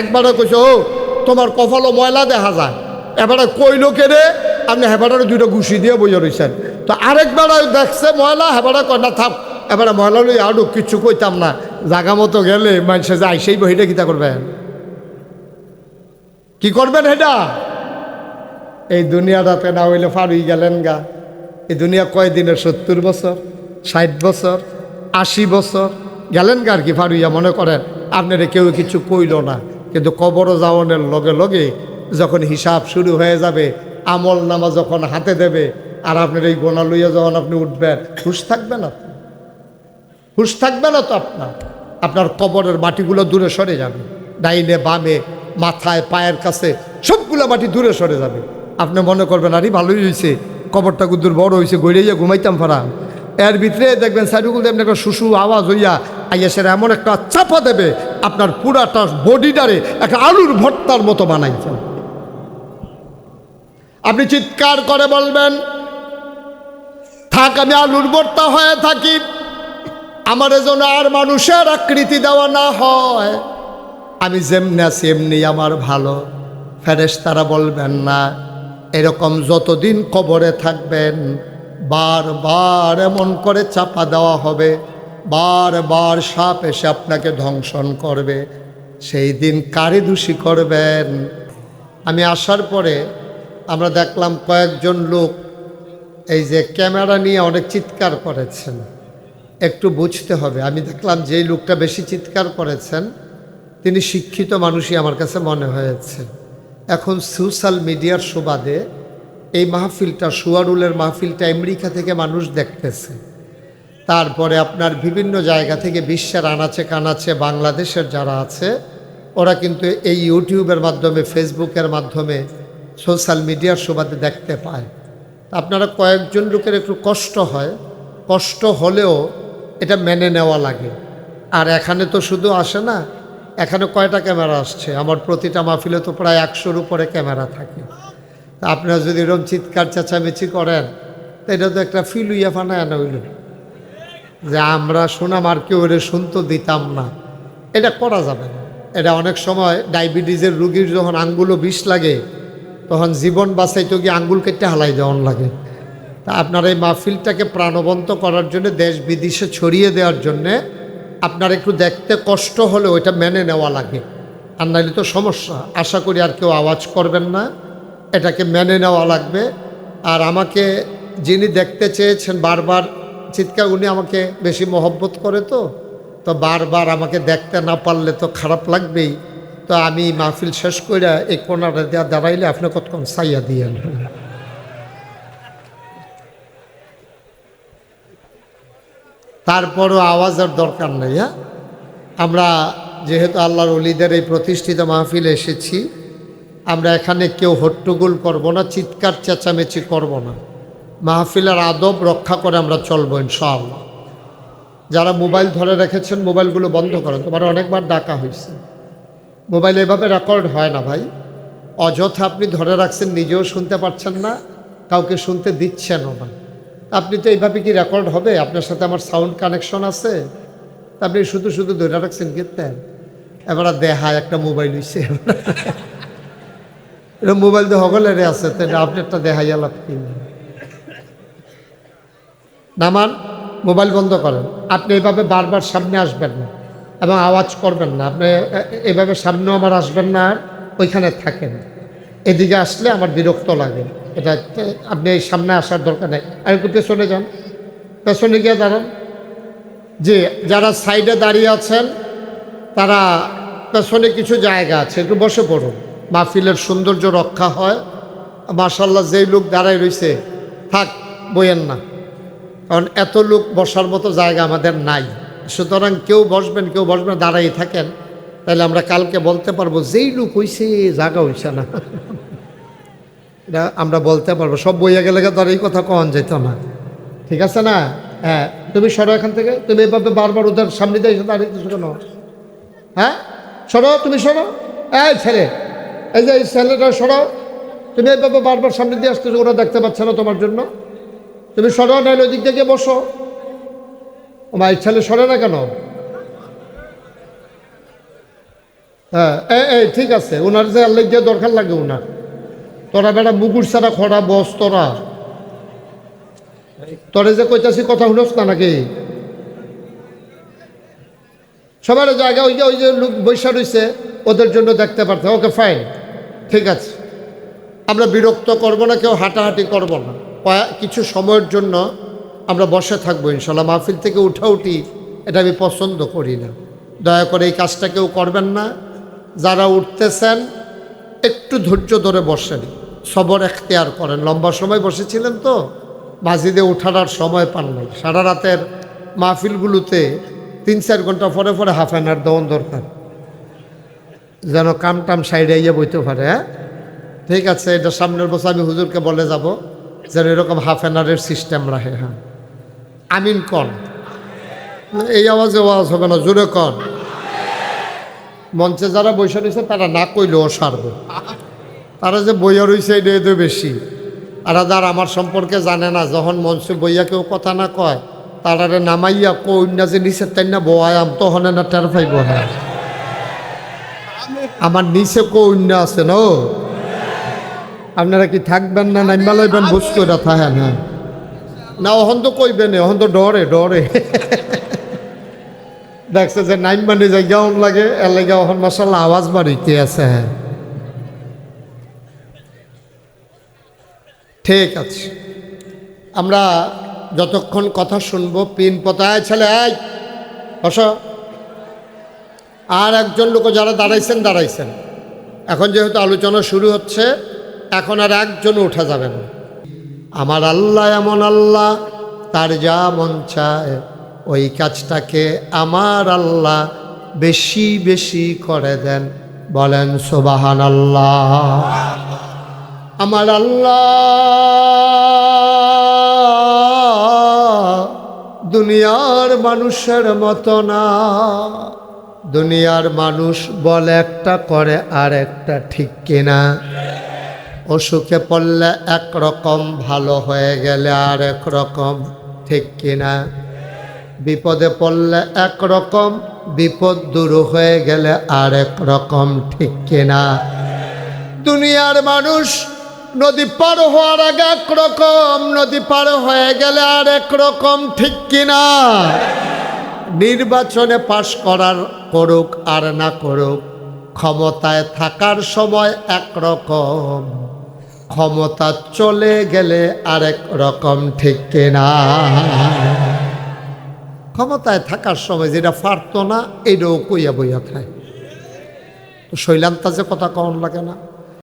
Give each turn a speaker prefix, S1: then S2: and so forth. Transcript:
S1: একবারে কইছে ও তোমার কপালও ময়লা দেখা যায়। এবারে কইল কেড়ে আপনি হেবারে দুটো ঘুষি দিয়ে বইয়া রয়েছেন তো আরেকবার দেখছে ময়লা হেবারে কয়, না থাক এবারে ময়লা লই আরও কিচ্ছু কইতাম না। জাগা মতো গেলে মানুষে যায়, সেই বহিটা কিতা করবেন? কি করবেন এটা এই দুনিয়াটাতে না হইলে ফারুই গেলেন গা। এই দুনিয়া কয় দিনের সত্তর বছর, ষাট বছর, আশি বছর। গেলেন গা আর কি ফারুইয়া মনে করেন, আপনারা কেউ কিছু কইল না। কিন্তু কবর যাওয়ানের লগে লগে যখন হিসাব শুরু হয়ে যাবে, আমল নামা যখন হাতে দেবে, আর আপনার এই গোনা লইয়া যখন আপনি উঠবেন, হুশ থাকবে না হুশ থাকবে না তো আপনার? আপনার কবরের মাটিগুলো দূরে সরে যাবে। ডাইনে, বামে, মাথায়, পায়ের কাছে সবগুলো মাটি দূরে সরে যাবে। আপনি মনে করবেন, আরে, ভালোই হয়েছে কবরটা গুদুর বড় হয়েছে গড়িয়ে ঘুমাইতাম ফারা এর ভিতরে দেখবেন এমনি একটা শুশু আওয়াজ হইয়া আইয়া সেটা এমন একটা চাপা দেবে, আপনার পুরাটা বডিটারে একটা আলুর ভর্তার মতো বানাইছেন। আপনি চিৎকার করে বলবেন, থাক, আমি আলুর ভর্তা হয়ে থাকি। আমার যেন আর মানুষের আকৃতি দেওয়া না হয়। আমি যেমনি আছি, এমনি আমার ভালো। ফেরেস তারা বলবেন, না, এরকম যতদিন কবরে থাকবেন, বারবার এমন করে চাপা দেওয়া হবে বারবার সাপ এসে আপনাকে ধ্বংসন করবে। সেই দিন কারে দোষী করবেন? আমি আসার পরে আমরা দেখলাম কয়েকজন লোক এই যে ক্যামেরা নিয়ে অনেক চিৎকার করেছেন। একটু বুঝতে হবে। আমি দেখলাম যেই লোকটা বেশি চিৎকার করেছেন, তিনি শিক্ষিত মানুষই আমার কাছে মনে হয়েছে। এখন সোশ্যাল মিডিয়ার সুবাদে এই মাহফিলটা, সুয়ারুলের মাহফিলটা আমেরিকা থেকে মানুষ দেখতেছে। তারপরে আপনার বিভিন্ন জায়গা থেকে বিশ্বের আনাচে কানাচে বাংলাদেশের যারা আছে, ওরা কিন্তু এই ইউটিউবের মাধ্যমে, ফেসবুকের মাধ্যমে সোশ্যাল মিডিয়ার সুবাদে দেখতে পায়। আপনারা কয়েকজন লোকের একটু কষ্ট হয়। কষ্ট হলেও এটা মেনে নেওয়া লাগে। আর এখানে তো শুধু আসে না, এখানে কয়টা ক্যামেরা আসছে? আমার প্রতিটা মাহফিলে তো প্রায় একশোর উপরে ক্যামেরা থাকে। তা আপনারা যদি এরকম চিৎকার চেঁচামেচি করেন, তো এটা তো একটা ফিল উইয়া ফানায় না হইল যে আমরা শোনাম আর কেউ এটা শুনতে দিতাম না। এটা করা যাবে না। এটা অনেক সময় ডায়াবেটিসের রুগীর যখন আঙ্গুলও বিষ লাগে, তখন জীবন বাঁচাইতে গিয়ে আঙ্গুল কেটে হালাই দেওয়ান লাগে। তা আপনার এই মাহফিলটাকে প্রাণবন্ত করার জন্য, দেশ বিদেশে ছড়িয়ে দেওয়ার জন্যে আপনার একটু দেখতে কষ্ট হলে ওইটা মেনে নেওয়া লাগে। আর নাহলে তো সমস্যা। আশা করি আর কেউ আওয়াজ করবেন না। এটাকে মেনে নেওয়া লাগবে। আর আমাকে যিনি দেখতে চেয়েছেন বারবার চিৎকার, উনি আমাকে বেশি মহব্বত করে তো। তো বারবার আমাকে দেখতে না পারলে তো খারাপ লাগবেই। তো আমি মাহফিল শেষ করে এই কোনাটা দেওয়া দাঁড়াইলে আপনি কতক্ষণ সাইয়া দিয়েন? তারপরও আওয়াজের দরকার নেই হ্যাঁ? আমরা যেহেতু আল্লাহর অলিদের এই প্রতিষ্ঠিত মাহফিলে এসেছি, আমরা এখানে কেউ হট্টগোল করব না, চিৎকার, চেঁচামেচি করব না। মাহফিলের আদব রক্ষা করে আমরা চলবো, ইনশাআল্লাহ। যারা মোবাইল ধরে রেখেছেন, মোবাইলগুলো বন্ধ করেন। তোমার অনেকবার ডাকা হয়েছে। মোবাইল এভাবে রেকর্ড হয় না ভাই। অযথা আপনি ধরে রাখছেন, নিজেও শুনতে পারছেন না, কাউকে শুনতে দিচ্ছেনও না। আপনি তো এইভাবে কি রেকর্ড হবে? আপনার সাথে আমার সাউন্ড কানেকশন আছে। আপনি শুধু শুধু ধরে রাখছেন কীর্তেন এবার দেহায় একটা মোবাইল হইছে। মোবাইল তো হগলের আছে আপনি একটা দেহাই আলাপ কি? নামান, মোবাইল বন্ধ করেন। আপনি এভাবে বারবার সামনে আসবেন না এবং আওয়াজ করবেন না। আপনি এভাবে সামনেও আমার আসবেন না আর ওইখানে থাকেন। এদিকে আসলে আমার বিরক্ত লাগে। এটা আপনি এই সামনে আসার দরকার নেই। আর একটু পেছনে যান। পেছনে গিয়ে দাঁড়ান। যে যারা সাইডে দাঁড়িয়ে আছেন, তারা পেছনে কিছু জায়গা আছে। একটু বসে পড়ুন। মাহফিলের সৌন্দর্য রক্ষা হয়। মার্শাল্লাহ যেই লোক দাঁড়ায় রয়েছে থাক, বইয়েন না। কারণ এত লোক বসার মতো জায়গা আমাদের নাই। সুতরাং কেউ বসবেন কেউ বসবেন দাঁড়াই থাকেন। তাহলে আমরা কালকে বলতে পারব, যেই লোক হইছে জায়গা হইছে না। এটা আমরা বলতে পারব। সব বইয়া গেলে তো এই কথা কন যেত না। ঠিক আছে না? হ্যাঁ তুমি সরো এখান থেকে। তুমি এভাবে বারবার ওদের সামনে দিয়ে এসে দাঁড়িয়েছো কেন? হ্যাঁ? সরো, তুমি সরো। এই ছেলে, এই যে এই ছেলেটা সরো। তুমি এইভাবে বারবার সামনে দিয়ে আসতেছো, ওরা দেখতে পাচ্ছে না তোমার জন্য। তুমি সরো ওই দিক থেকে বসো। এই ছেলে সরে না কেন? হ্যাঁ এই ঠিক আছে। ওনার যে আল্লাহ গিয়ে দরকার লাগে ওনার তোরা বেটা মুকুর ছাড়া খরা বস তোরা। তোরে যে কইতাছি কথা শুনস না নাকি? সবার জায়গা, ওই যে ওই যে লোক বৈশা রয়েছে ওদের জন্য দেখতে পারতে। ওকে ফাইন ঠিক আছে। আমরা বিরক্ত করব না, কেউ হাঁটাহাঁটি করব না। কিছু সময়ের জন্য আমরা বসে থাকব, ইনশাল্লাহ। মাহফিল থেকে উঠা উঠি, এটা আমি পছন্দ করি না। দয়া করে এই কাজটা কেউ করবেন না। যারা উঠতেছেন, একটু ধৈর্য ধরে বসেন। সবর এখতিয়ার করেন। লম্বা সময় বসেছিলেন তো, মাঝিদে ওঠার আর সময় পান নাই। সারা রাতের মাহফিলগুলোতে তিন চার ঘণ্টা পরে পরে হাফ অ্যান আওয়ার দেওয়ান দরকার। যেন কাম টাম সাইডে ইয়ে বইতে পারে হ্যাঁ? ঠিক আছে, এটা সামনের বছর আমি হুজুরকে বলে যাব। যেন এরকম হাফ অ্যান আওয়ারের সিস্টেম রাখে হ্যাঁ। আমিন কন। এই আওয়াজে আওয়াজ হবে না, জোরে কন। মঞ্চে যারা বসে রয়েছে, তারা না কইলেও সারবে। তারা যে বইয়া রয়েছে এটা এদের বেশি। আর যারা আমার সম্পর্কে জানে না, যখন মঞ্চে বইয়া কেউ কথা না কয়, তারারে নামাইয়া কইনা যে নিচে তাই না বয়াম তখন না টের পাইব হ্যাঁ। আমার নিচে কইনা আছে, ন আপনারা কি থাকবেন না? নাইমা লইবেন বুঝ করে থাকেন হ্যাঁ। না অহন তো কইবেন অহন তো ডরে ডরে। দেখছে যে নাইম মানে জায়গা লাগে এর লাগে অহন মাসাল্লাহ আওয়াজ বাড়িতে আছে হ্যাঁ। ঠিক আছে। আমরা যতক্ষণ কথা শুনব পিন পতায় ছেলে আয় বস। আর একজন লোক যারা দাঁড়াইছেন দাঁড়াইছেন। এখন যেহেতু আলোচনা শুরু হচ্ছে এখন আর একজন উঠা যাবে না। আমার আল্লাহ এমন আল্লাহ, তার যা মন চায়, ওই কাজটাকে আমার আল্লাহ বেশি বেশি করে দেন। বলেন সোবাহান আল্লাহ আমার আল্লাহ দুনিয়ার মানুষের মতো না। দুনিয়ার মানুষ বলে একটা, করে আর একটা ঠিক কিনা? অসুখে পড়লে একরকম ভালো হয়ে গেলে আর এক রকম, ঠিক কিনা? বিপদে পড়লে একরকম বিপদ দূর হয়ে গেলে আর এক রকম, ঠিক কিনা? দুনিয়ার মানুষ নদী পার হওয়ার আগে একরকম নদী পার হয়ে গেলে আর এক রকম, ঠিক কিনা? নির্বাচনে পাশ করার করুক আর না করুক ক্ষমতায় থাকার সময় একরকম। ক্ষমতা চলে গেলে আরেক রকম, ঠিক কিনা? ক্ষমতায় থাকার সময় যেটা পারতো না, এটাও কইয়া বইয়া খায়। তো শৈলান্তা যে কথা কন লাগে না।